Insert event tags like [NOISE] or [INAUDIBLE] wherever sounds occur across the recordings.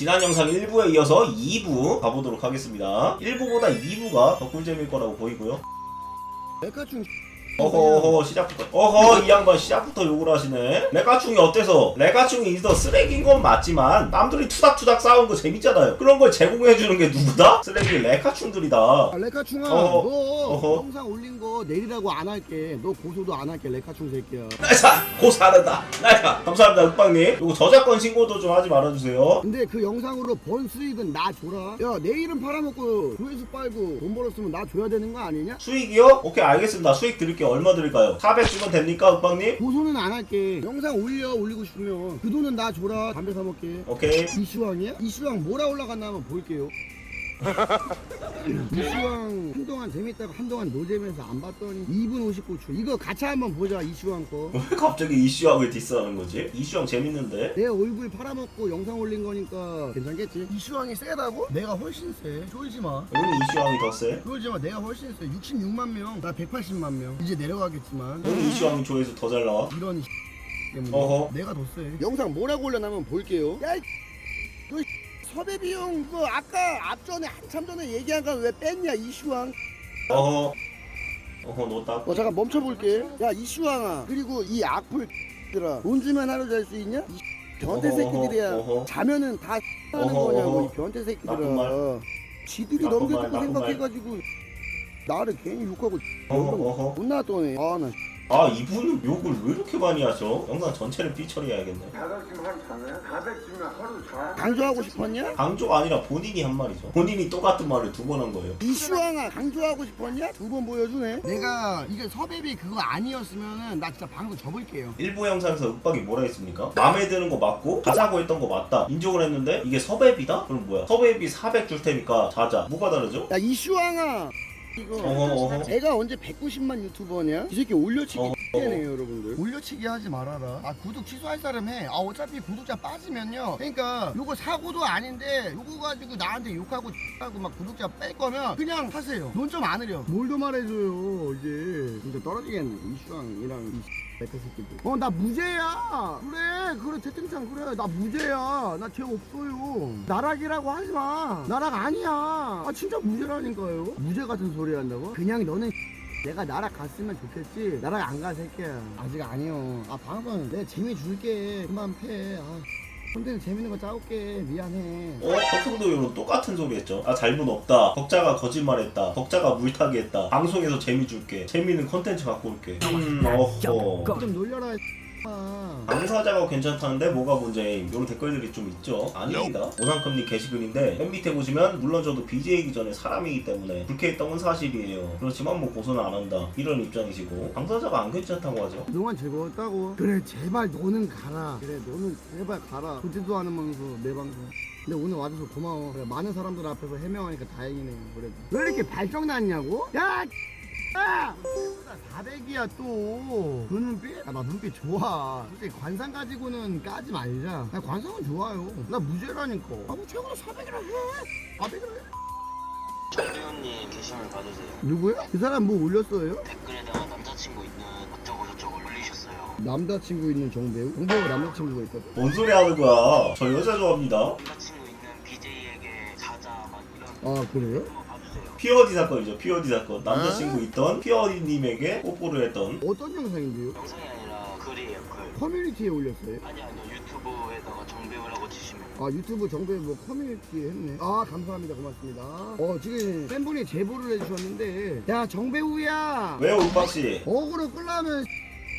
지난 영상 1부에 이어서 2부 가보도록 하겠습니다. 1부보다 2부가 더 꿀잼일 거라고 보이고요. 메카충 어허 시작부터. 어허 이 양반 시작부터 욕을 하시네. 레카충이 어때서? 레카충이 더 쓰레기인 건 맞지만 남들이 투닥투닥 싸운 거 재밌잖아요. 그런 걸 제공해주는 게 누구다? 쓰레기 레카충들이다. 아, 레카충아 어허. 너 어허. 영상 올린 거 내리라고 안 할게. 너 고소도 안 할게 레카충 새끼야. 나이사 고사르다. 나이사 감사합니다 윽방님. 이거 저작권 신고도 좀 하지 말아주세요. 근데 그 영상으로 번 수익은 나 줘라. 야내 이름 팔아먹고 조회수 빨고 돈 벌었으면 나 줘야 되는 거 아니냐? 수익이요? 오케이 알겠습니다. 수익 드릴게요 얼마 드릴까요? 400 주면 됩니까 윽방님? 고소는 안 할게 영상 올려 올리고 싶으면 그 돈은 나 줘라 담배 사 먹게 오케이 이슈왕이야? 이슈왕 뭐라 올라갔나 한번 볼게요 이슈왕 한동안 재밌다고 한동안 노잼에서 안 봤더니 2분 59초 이거 같이 한번 보자 이슈왕 거왜 갑자기 이슈왕을 디스하는 거지? 이슈왕 재밌는데? 내 얼굴 팔아먹고 영상 올린 거니까 괜찮겠지? 이슈왕이 세다고? 내가 훨씬 세 쫄지마 여기는 이슈왕이 더 세? 쫄지마 내가 훨씬 세 66만 명나 180만 명 이제 내려가겠지만 여기 이슈왕이 조회수 더 잘 나와? 이런 때문에 어허. 내가 더 세 영상 뭐라고 올려놔면 볼게요 야 이, 섭외 비용 그거 아까 앞전에 한참 전에 얘기한 거 왜 뺐냐 이슈왕? 어허. 어허 놓다 어 잠깐 멈춰볼게. 야 이슈왕아. 그리고 이 악플 들아 돈 주면 하루 잘 수 있냐? 이 변태 어허, 새끼들이야. 어허. 자면은 다 하는 어허, 거냐고 어허. 이 변태 나쁜 말. 새끼들아. 지들이 나쁜 넘겨주고 말, 나쁜 생각해가지고 나를 괜히 욕하고 어허 어허. 혼나 떠네. 아나 아 이분은 욕을 왜 이렇게 많이 하죠? 영상 전체를 삐처리해야겠네 500쯤 하루 자네? 400쯤면 하루 자? 강조하고 싶었냐? 강조가 아니라 본인이 한 말이죠 본인이 똑같은 말을 두 번 한 거예요 이슈왕아 강조하고 싶었냐? 두 번 보여주네 내가 이게 섭외비 그거 아니었으면은 나 진짜 방송 접을게요 일부 영상에서 윽박이 뭐라 했습니까? 마음에 드는 거 맞고 가자고 했던 거 맞다 인정을 했는데 이게 섭외비다? 그럼 뭐야? 섭외비 400 줄 테니까 자자 뭐가 다르죠? 야 이슈왕아 이거 어허 어허. 내가 언제 190만 유튜버냐? 이 새끼 올려치기 어, X네요 여러분들. 올려치기 하지 말아라. 아 구독 취소할 사람 해 아 어차피 구독자 빠지면요. 그러니까 요거 사고도 아닌데 요거 가지고 나한테 욕하고 하고 막 구독자 뺄 거면 그냥 하세요. 돈 좀 안 흐려. 뭘좀 말해줘요 이제. 진짜 떨어지겠네 이슈왕이랑 이 새끼들. 어 나 무죄야. 그래 그래 채팅창 그래. 나 무죄야. 나 죄 없어요. 나락이라고 하지 마. 나락 아니야. 아 진짜 무죄라니까요. 무죄 같은 소리 한다고? 그냥 너는 [LAUGHS] 내가 나락 갔으면 좋겠지? 나락 안 가 새끼야. 아직 아니요. 아 방금 내가 재미 줄게. 그만 패. 아, 콘텐츠 재밌는 거 짜올게. 미안해. 어? 덕형도요로 똑같은 소리 했죠? 아 잘못 없다. 덕자가 거짓말했다. 덕자가 물타기 했다. 방송에서 재미 줄게. 재미있는 컨텐츠 갖고 올게. 음 어허. 좀 놀려라. 아. 당사자가 괜찮다는데 뭐가 문제임 이런 댓글들이 좀 있죠. 아닙니다. 오상컴님 게시글인데 맨 밑에 보시면 물론 저도 BJ이기 전에 사람이기 때문에 불쾌했던 건 사실이에요. 그렇지만 뭐 고소는 안 한다. 이런 입장이시고. 당사자가 안 괜찮다고 하죠? 그동안 즐거웠다고. 그래 제발 너는 가라. 그래 너는 제발 가라. 보지도 않은 방송 내 방송. 근데 오늘 와줘서 고마워. 그래, 많은 사람들 앞에서 해명하니까 다행이네 그래도. 왜 이렇게 발정 났냐고? 야! 야! 400이야 또. 그 눈빛? 야, 나 눈빛 좋아. 솔직히 관상 가지고는 까지 말자. 나 관상은 좋아요. 나 무죄라니까. 아, 뭐 최고로 400이라 해. 400이라 해. 정재훈님 게시물 봐주세요. 누구야? 그 사람 뭐 올렸어요? 댓글에다가 남자친구 있는 어쩌고 저쩌고 올리셨어요. 남자친구 있는 정배우? 정배우 남자친구가 있거든. 뭔 소리 하는 거야 저 여자 좋아합니다 남자친구 있는 BJ에게 자자 막 이런 아, 그래요? 피어디 사건이죠 피어디 사건. 남자친구 있던 피어디님에게 뽀뽀를 했던. 어떤 영상인데요? 영상이 아니라 글이에요 글. 커뮤니티에 올렸어요? 아니 아니요 유튜브에다가 정배우라고 치시면. 아 유튜브 정배 뭐 커뮤니티에 했네. 아 감사합니다. 고맙습니다. 어 지금 팬분이 제보를 해주셨는데. 야 정배우야! 왜요 은박씨? 어그로 끌려면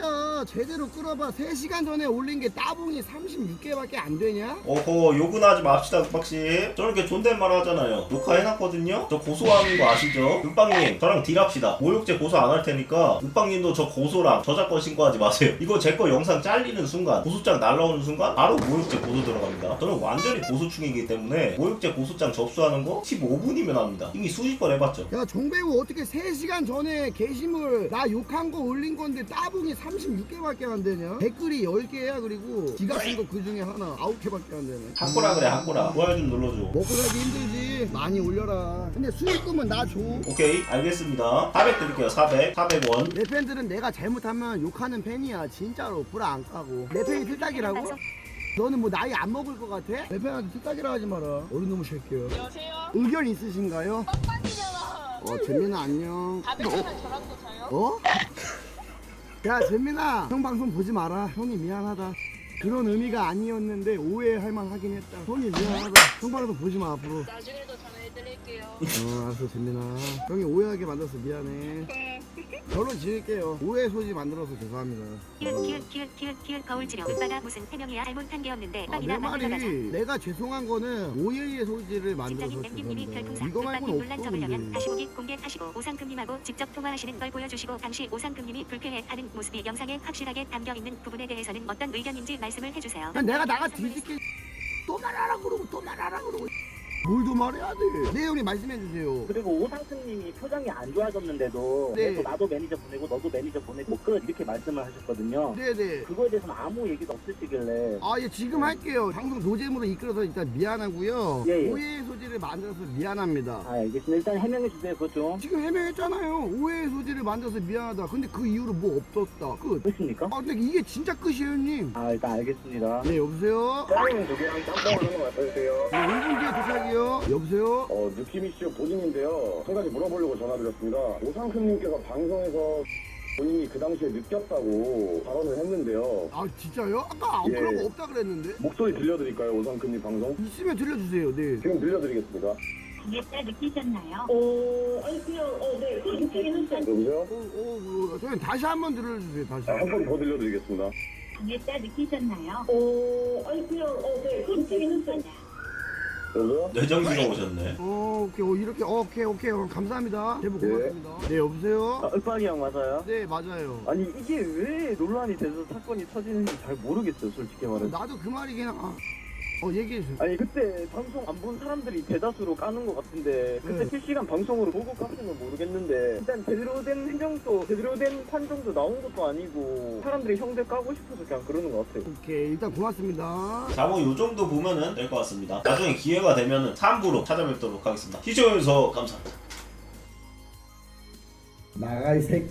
야 제대로 끌어봐. 3시간 전에 올린 게 따봉이 36개밖에 안 되냐? 어허 욕은 하지 맙시다 은박씨. 저는 이렇게 존댓말 하잖아요. 녹화해놨거든요? 저 고소하는 거 아시죠? 은빵님 저랑 딜합시다. 모욕죄 고소 안 할 테니까 은빵님도 저 고소랑 저작권 신고하지 마세요. 이거 제 거 영상 잘리는 순간 고소장 날라오는 순간 바로 모욕죄 고소 들어갑니다. 저는 완전히 고소충이기 때문에 모욕죄 고소장 접수하는 거 15분이면 합니다. 이미 수십 번 해봤죠. 야 정배우 어떻게 3시간 전에 게시물 나 욕한 거 올린 건데 따봉이 36개밖에 안 되냐? 댓글이 10개야 그리고 지가 쓴 거 그 중에 하나 9개밖에 안 되네 한꼬라 그래 한꼬라 좋아요 좀 눌러줘 먹고 살기 힘들지 많이 올려라 근데 수익금은 나 줘. 오케이 알겠습니다 400 드릴게요 400 400원 내 팬들은 내가 잘못하면 욕하는 팬이야 진짜로 불 안 까고 내 팬이 틀딱이라고? 너는 뭐 나이 안 먹을 것 같아? 내 편한테 특가지라 하지 마라 어린 놈의 새끼야 여보세요? 의견 있으신가요? 빡빡이잖아. 어 재민아 안녕 다들 시간 저랑 또 자요? 어? 야 재민아. 형 방송 보지 마라. 형이 미안하다 그런 의미가 아니었는데 오해할 만 하긴 했다. 형이 미안하다. 형 방송 보지 마 앞으로. 나중에도 전화해드릴게요. 어 알았어 재민아 형이 오해하게 만들어서 미안해. 결혼 지을게요. 오해 소지 만들어서 죄송합니다. 키읔 키읔 키읔 키읔 키읔 거울 지려. 오빠가 무슨 해명이야? 알못한 게 없는데 아, 빵이나 내 만들어 가자 말이 내가 죄송한 거는 오해의 소지를 만들어서 직장인 죄송합니다. 별풍선 이거 말고는 논란 없어 접으려면 근데 다시 보기 공개하시고 오상금님하고 직접 통화하시는 걸 보여주시고 당시 오상금님이 불쾌해하는 모습이 영상에 확실하게 담겨 있는 부분에 대해서는 어떤 의견인지 말씀을 해주세요. 그냥 내가 나가 뒤집게 또 말하라 그러고 또 말하라 그러고 뭘도 말해야 돼 내용이 말씀해 주세요 그리고 오상승님이 표정이 안 좋아졌는데도 네. 계속 나도 매니저 보내고 너도 매니저 보내고 끝 이렇게 말씀을 하셨거든요. 네네 그거에 대해서는 아무 얘기도 없으시길래 아, 예, 지금 할게요. 방송 노잼으로 이끌어서 일단 미안하고요. 예, 예. 오해의 소지를 만들어서 미안합니다. 아 알겠습니다. 일단 해명해 주세요. 그것 좀 지금 해명했잖아요. 오해의 소지를 만들어서 미안하다. 근데 그 이후로 뭐 없었다. 끝. 그렇습니까? 아, 근데 이게 진짜 끝이에요, 형님. 아 일단 알겠습니다. 네, 여보세요? 짜장면 두 개랑 짬뽕 하나만 어떠세요? 네, 1분 뒤에 도착이요. 여보세요? 어, 느낌이쇼 보진인데요. 한 가지 물어보려고 전화드렸습니다. 오상큼님께서 방송에서 본인이 그 당시에 느꼈다고 발언을 했는데요. 아, 진짜요? 아까 예. 그런 거 없다 그랬는데? 목소리 들려드릴까요, 오상큼님 방송? 있으면 들려주세요, 네. 지금 들려드리겠습니다. 느끼셨나요? 어, 아니 그냥 어, 네, 그 느끼기는 했어요. 여보세요? 어, 어, 어, 저희 다시 한번 들려주세요, 다시. 아, 한번더 들려드리겠습니다. 느끼셨나요? 어, 아니 그냥 어, 네, 그 느끼기는 했어요. 여보세요? 내정지가 오셨네. 어, 오케이, 어, 이렇게, 어, 오케이, 오케이. 어, 감사합니다. 대박 네. 고맙습니다. 네, 여보세요? 아, 윽박이 형 맞아요? 네, 맞아요. 아니 이게 왜 논란이 돼서 사건이 터지는지 잘 모르겠어요. 솔직히 말해서. 나도 그 말이긴 하. 어, 얘기해주세요. 아니 그때 방송 안 본 사람들이 대다수로 까는 것 같은데 그때 네. 실시간 방송으로 보고 깠으면 모르겠는데 일단 제대로 된 해명도 제대로 된 판정도 나온 것도 아니고 사람들이 형들 까고 싶어서 그냥 그러는 것 같아요. 오케이, 일단 고맙습니다. 자, 뭐 요 정도 보면은 될 것 같습니다. 나중에 기회가 되면은 3부로 찾아뵙도록 하겠습니다. 시청해주셔서 감사합니다. 나가 이 새끼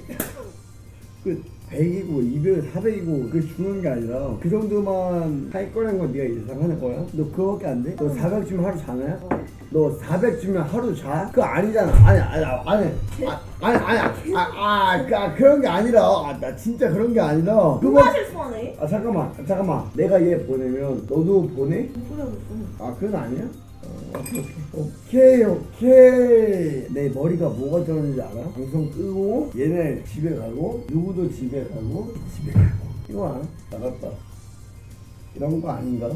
그 100이고 200, 400이고 그 주는 게 아니라 그 정도만 할 거란 거 네가 예상하는 거야? 너 그거밖에 안 돼? 너 400 주면 하루 자나요? 너 400 주면 하루 자? 그거 아니잖아 아니 아니 아니 아, 아니 아니 아, 아, 그, 아 그런 게 아니라 아, 나 진짜 그런 게 아니라 그거 누가 실수하네? 아 잠깐만 아, 잠깐만 내가 얘 보내면 너도 보내? 무슨? 아 그건 아니야? 어, 오케이 오케이 내 머리가 뭐가 들었는지 알아? 방송 끄고 얘네 집에 가고 누구도 집에 가고 집에 가고 이거 알아? 나갔다 이런 거 아닌가?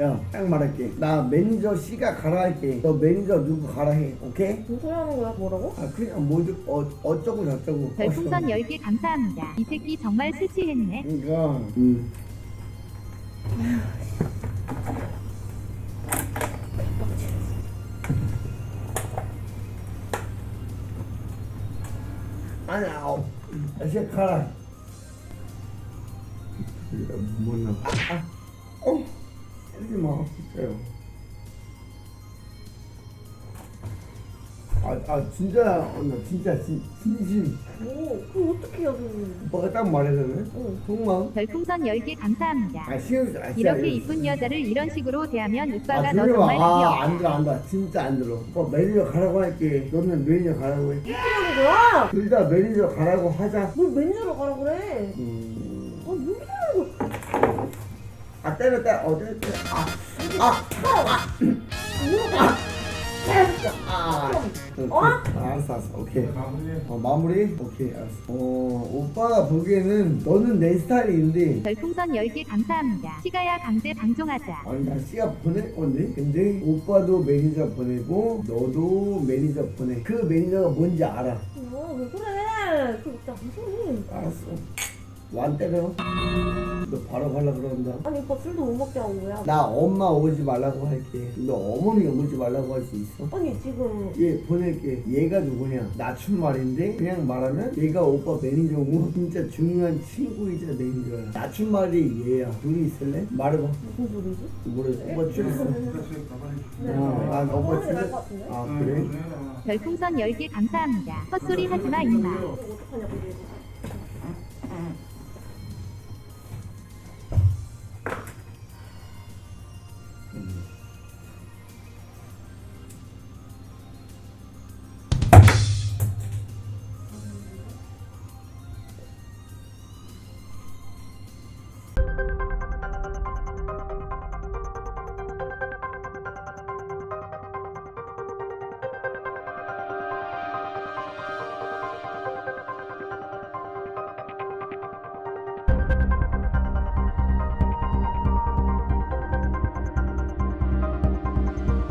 야, 딱 말할게. 나 매니저 씨가 가라 할게. 너 매니저 누구 가라 해. 오케이? 무슨 소리 하는 거야? 뭐라고? 아, 그냥 뭐든 어, 어쩌고 저쩌고. 별풍선 10개 감사합니다. 이 새끼 정말 술 취했네. 그러니까, 음. 아니, 아우. 이제 가라. 못나. 아, 어. 하 아, 아, 진짜, 어, 나 진짜, 진, 진심. 오, 그럼 어떻게 해요, 그럼? 오빠가 딱 말해서는? 응. 속마음? 별풍선 10개 감사합니다. 아, 신경 쓰- 아, 진짜 이렇게 이거- 이쁜 여자를 이런 식으로 대하면 오빠가 아, 너 정말 와. 힘이 아, 없다. 안 들어, 안 들어. 진짜 안 들어. 오빠 매니저 가라고 할게. 너는 매니저 가라고 해. 어떻게 하는 거야? 둘다 매니저 가라고 하자. 뭘 매니저로 가라 그래? 음. 아, 뭐 하는 거야? 아, 때려, 때려. 어, 때려, 때려. 아, 아, 아, 아. 어? 알았어, 알았어. 오케이. 어, 마무리? 오케이, 알았어. 어, 오빠가 보기에는 너는 내 스타일인데 별풍선 10개 감사합니다. 시가야 강제 방종하자. 아니 나 씨가 보낼 건데 근데 오빠도 매니저 보내고 너도 매니저 보내 그 매니저가 뭔지 알아 어, 왜 그래? 그 진짜 무슨? 알았어 완 때려 너 바로 가려 그런다 아니 오빠 술도 못 먹게 하고 뭐야? 나 엄마 오지 말라고 할게 너 어머니가 오지 말라고 할 수 있어? 아니 지금 얘 보낼게 얘가 누구냐 낮춘 말인데 그냥 말하면 얘가 오빠 매니저고 [LAUGHS] 진짜 중요한 친구이자 매니저야 낮춘 말이 얘야 둘이 있을래? 말해봐 무슨 소리지? 모르겠어 오빠 줄였어 네. 어, 아 오빠 어머니 줄였어 날것 같은데? 아 그래? 별풍선 10개 감사합니다. 헛소리 하지마 임마. 이거 어떡하냐고 이거.